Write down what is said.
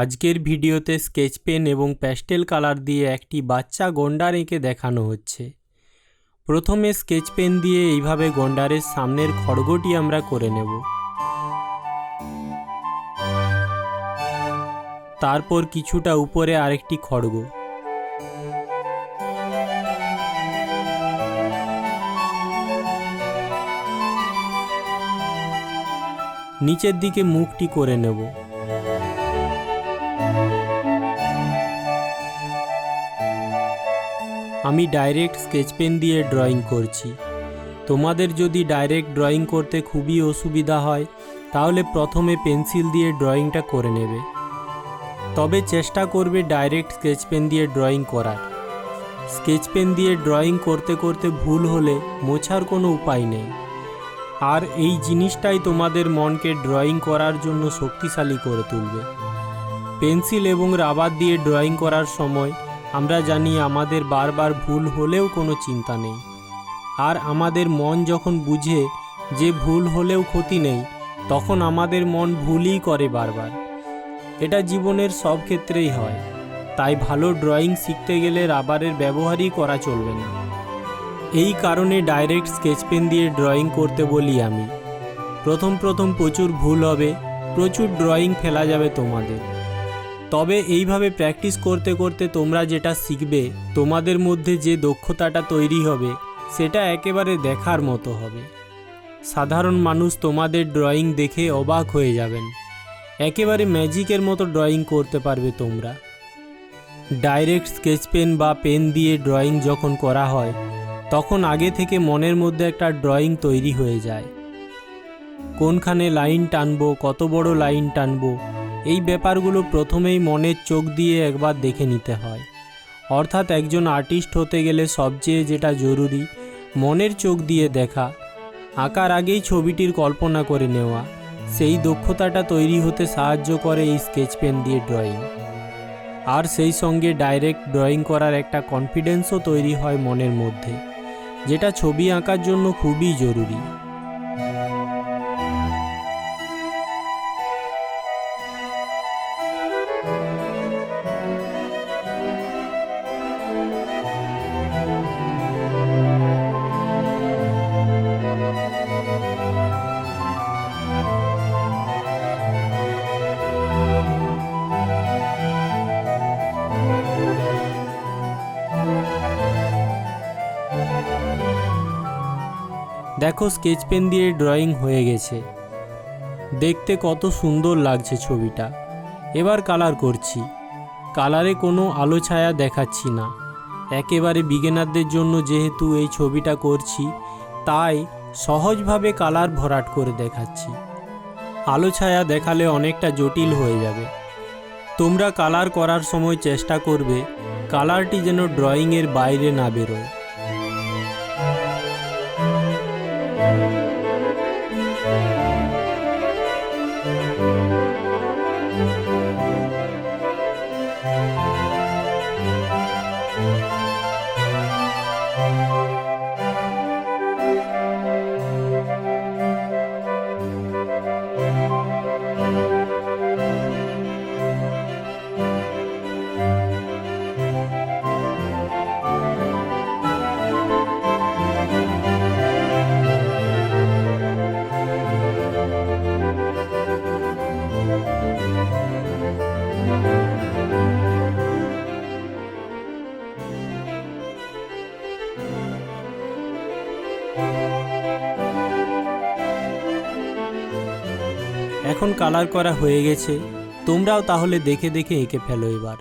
আজকের ভিডিওতে sketch pen এবং প্যাস্টেল কালার দিয়ে একটি বাচ্চা গন্ডার এঁকে দেখানো হচ্ছে। প্রথমে স্কেচ পেন দিয়ে এইভাবে গন্ডারের সামনের খড়গটি আমরা করে নেব। তারপর কিছুটা উপরে আরেকটি খড়গ। নিচের দিকে মুখটি করে নেব। আমি ডাইরেক্ট স্কেচ পেন দিয়ে ড্রয়িং করছি। তোমাদের যদি ডাইরেক্ট ড্রয়িং করতে খুবই অসুবিধা হয়, তাহলে প্রথমে পেন্সিল দিয়ে ড্রয়িংটা করে নেবে। তবে চেষ্টা করবে ডাইরেক্ট স্কেচ পেন দিয়ে ড্রয়িং করার। স্কেচ পেন দিয়ে ড্রয়িং করতে করতে ভুল হলে মোছার কোনো উপায় নেই। আর এই জিনিসটাই তোমাদের মনকে ড্রয়িং করার জন্য শক্তিশালী করে তুলবে। পেন্সিল এবং রাবার দিয়ে ড্রয়িং করার সময় আমরা জানি আমাদের বারবার ভুল হলেও কোনো চিন্তা নেই। আর আমাদের মন যখন বুঝে যে ভুল হলেও ক্ষতি নেই, তখন আমাদের মন ভুলই করে বারবার। এটা জীবনের সব ক্ষেত্রেই হয়। তাই ভালো ড্রয়িং শিখতে গেলে রাবারের ব্যবহারই করা চলবে না। এই কারণে ডাইরেক্ট স্কেচ পেন দিয়ে ড্রয়িং করতে বলি আমি। প্রথম প্রথম প্রচুর ভুল হবে, প্রচুর ড্রয়িং ফেলা যাবে তোমাদের। তবে এইভাবে প্র্যাকটিস করতে করতে তোমরা যেটা শিখবে, তোমাদের মধ্যে যে দক্ষতাটা তৈরি হবে, সেটা একেবারে দেখার মতো হবে। সাধারণ মানুষ তোমাদের ড্রয়িং দেখে অবাক হয়ে যাবেন। একেবারে ম্যাজিকের মতো ড্রয়িং করতে পারবে তোমরা। ডাইরেক্ট স্কেচ পেন বা পেন দিয়ে ড্রয়িং যখন করা হয়, তখন আগে থেকে মনের মধ্যে একটা ড্রয়িং তৈরি হয়ে যায়। কোনখানে লাইন টানবো, কত বড় লাইন টানবো এই ব্যাপারগুলো প্রথমেই মনের চোখ দিয়ে একবার দেখে নিতে হয়। অর্থাৎ একজন আর্টিস্ট হতে গেলে সবচেয়ে যেটা জরুরি, মনের চোখ দিয়ে দেখা, আঁকার আগেই ছবিটির কল্পনা করে নেওয়া। সেই দক্ষতাটা তৈরি হতে সাহায্য করে এই স্কেচ পেন দিয়ে ড্রয়িং। আর সেই সঙ্গে ডাইরেক্ট ড্রয়িং করার একটা কনফিডেন্সও তৈরি হয় মনের মধ্যে, যেটা ছবি আঁকার জন্য খুবই জরুরি। দেখো স্কেচ পেন দিয়ে ড্রয়িং হয়ে গেছে। দেখতে কত সুন্দর লাগছে ছবিটা। এবার কালার করছি। কালারে কোনো আলো ছায়া দেখাচ্ছি না। একেবারে বিগিনারদের জন্য যেহেতু এই ছবিটা করছি, তাই সহজভাবে কালার ভরাট করে দেখাচ্ছি। আলো ছায়া দেখালে অনেকটা জটিল হয়ে যাবে। তোমরা কালার করার সময় চেষ্টা করবে কালারটি যেন ড্রয়িংয়ের বাইরে না বেরোয়। thank you এখন কালার করা হয়ে গেছে তোমরাও তাহলে দেখে দেখে এঁকে ফেলো এবার।